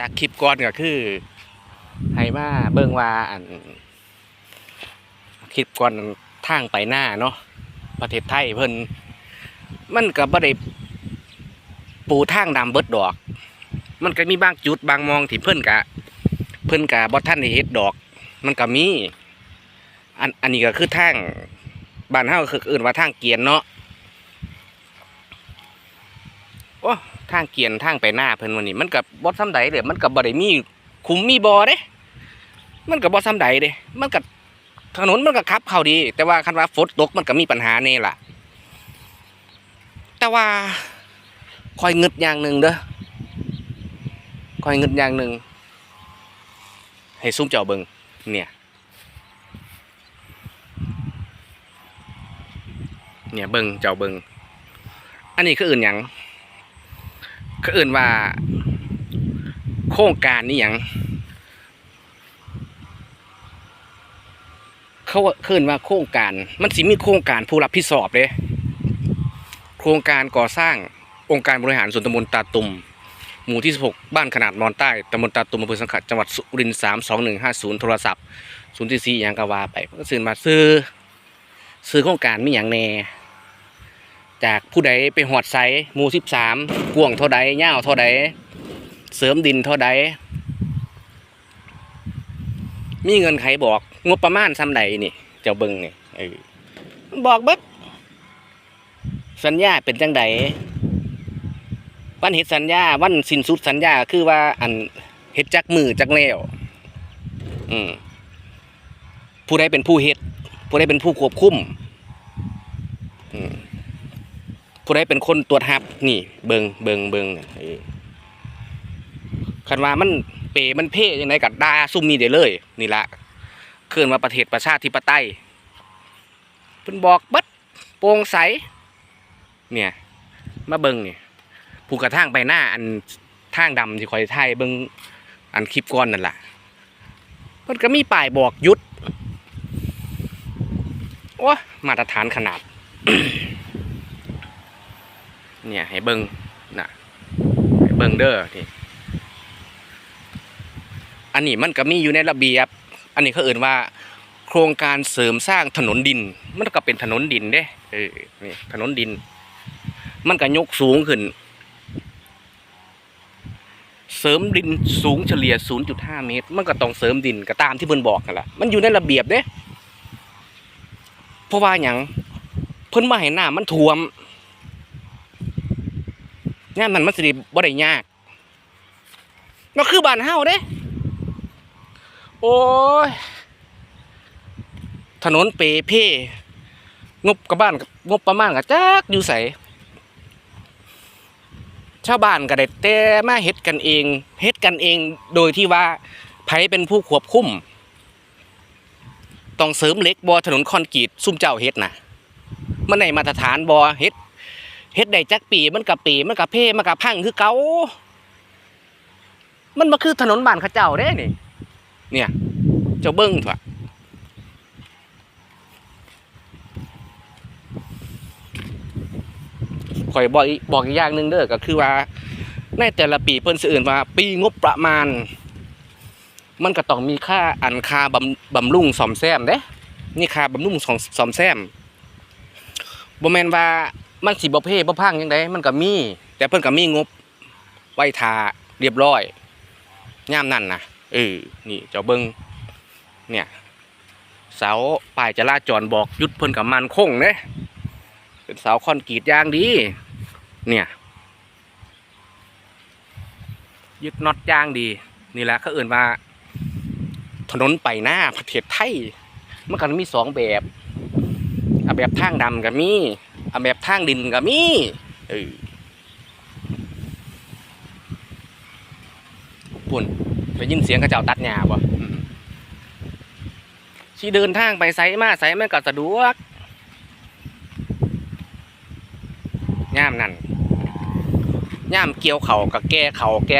จากคลิปก่อนก็คือให้มาเบิ่งว่าอันคลิปก่อนทางไปหน้าเนาะประเทศไทยเพิ่นมันก็บ่ได้ปูทางดำเบิดดอก มันก็มีบางจุดบางมองที่เพิ่นก็เพิ่นก็บ่ทันได้เฮ็ดดอก มันก็มี อันอันนี้ก็คือทางบ้านเฮาคืออื่นว่าทางเกียนเนาะ โอ้ทางเกียนทางไปหน้าเพิ่นวันนี้ มันก็บ่ซ้ำใดเด้ มันก็บ่ได้มีคุมมีบ่เด้มันก็บ่ซ้ำใดเด้มันก็ถนนมันก็ขับเข้าดี แต่ว่าคันว่าฝนตกมันก็มีปัญหาแน่ล่ะ แต่ว่าคอยเงึดอย่างหนึ่งเด้อคอยเงึดอย่างหนึ่งให้ซุ่มเจ้าเบิงเนี่ยเนี่ยเบิงเจ้าเบิงอันนี้คืออื่นหยัง คืออื่นว่า โครงการนี่หยังเขาเคืนว่าโครงการ มันสิมีโครงการผู้รับผิดชอบเลยโครงการก่อสร้างองค์การบริหารส่วนตำบลตาตุ่มหมู่ที่ 16 บ้านขนาดมอนใต้ตำบลตาตุ่มอำเภอสังขะจังหวัดสุรินทร์32150 โทรศัพท์0 4 4อย่างกว่าไปก็ซื้อมาซื้อซื้อโครงการมีอย่างแน่ จากผู้ใดไปหอดไซหมู่สิบสามกวงเท่าใดยาเท่าใดเสริมดินเท่าใดมีเงินใครบอก งบประมาณซ้ำใดนี่ เจ้าเบิงนี่เออบอกเบิดสัญญาเป็นจังใดวันเฮ็ดสัญญาวันสิ้นสุดสัญญาคือว่าอันเฮ็ดจักมือจักแล้วอืมผู้ใดเป็นผู้เฮ็ดผู้ใดเป็นผู้ควบคุมอืม ผู้ใดเป็นคนตรวจหับนี่ เบิงเบิงเบิงคันว่ามันเปมันเพ่ยังไงกับดาซุ่มนี่เดี๋ยวเลย นี่ละเคลื่อนมาประเทศประชาธิปไตยเพิ่นบอกบัดโปร่งใส เนี่ย มาเบิงเนี่ยผู้กระทางไปหน้าอันทางดำที่คอยไทยเบิงอันคลิปก้อนนั่นแหละเพิ่นก็มีป้ายบอกยุดโอ้มาตรฐานขนาด เนี่ยให้เบิงนะให้เบิงเด้อนี่อันนี้มันก็มีอยู่ในระเบียบ อันนี้เขาเอ่นว่า โครงการเสริมสร้างถนนดิน มันก็เป็นถนนดินเด้เออนี่ถนนดิน มันก็ยกสูงขึ้น เสริมดินสูงเฉลี่ย 0.5 เมตร มันก็ต้องเสริมดินก็ตามที่เพิ่นบอกกันละมันอยู่ในระเบียบเด้เพราะว่าหยังเพิ่นมาให้น้ามันท่วม งานนั้นมันสิบ่ได้ยากก็คือบ้านเฮาเด้โอ้ย ถนนเปเพ่งบกับบ้านงบประมาณกับจักอยู่ใสชาวบ้านก็ได้แต่มาเฮ็ดกันเองเฮ็ดกันเองโดยที่ว่าไผเป็นผู้ควบคุมต้องเสริมเล็กบ่ถนนคอนกรีตซุ่มเจ้าเฮ็ดนะมันได้มาตรฐานบ่เฮ็ด เฮ็ดได้จักปีมันกับปีมันกับเพ่มันกับพังคือเก่ามันมาคือถนนบ้านเขาเจ้าเด้นี่ เนี่ย เจ้าเบิ้งเถอะข่อยบอกอีบอกอีกอย่างหนึ่งเด้อก็คือว่า ในแต่ละปีเพิ่นสิเอื่นว่า ปีงบประมาณ มันก็ต้องมีค่าอันค่าบำบำรุงซ่อมแซมเด้นี่ค่าบำรุงของซ่อมแซมบ่แม่นว่า มันสิบ่เพ่บ่พังยังไงมันก็มี แต่เพิ่นก็มีงบ ไว้ทาเรียบร้อยย่ามนั่นนะเออนี่เจ้าเบิงเนี่ยเสาป้ายจราจรบอกยุดเพิ่นกับมันคงเด้เป็นเสาคอนกรีตยางดี เนี่ยยึดน็อตยางดี นี่แหละเขาเอื่นว่า ถนนไปหน้าประเทศไทยมันก็มีสองแบบแบบทางดำก็มี เอาแบบทางดินก็มีเออปุ่นได้ยินเสียงกระเจ้าตัดหญ้าบ่อืมสิเดินทางไปไสมาไสมันก็สะดวกย่ามนั่นย่ามเกี่ยวเขากับแก้เขาแก้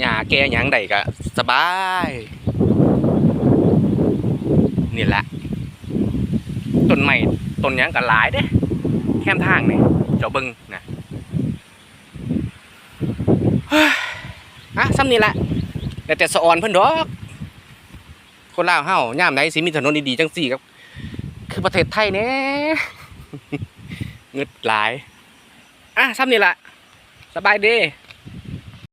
หญ้าแก้หยังใดก็สบายนี่แหละต้นใหม่ต้นหยังก็หลายเด้ แคมทางนี่เจ้าเบิงนะเฮ้ยอะซ้ำนี่ละแต่แต่สะออนเพิ่นดอกคนลาวเฮาย่ามไหนสิมีถนนดีๆจังซี่ครับ คือประเทศไทยแหน่เงึดหลาย อะซ้ำนี่ละสบายดี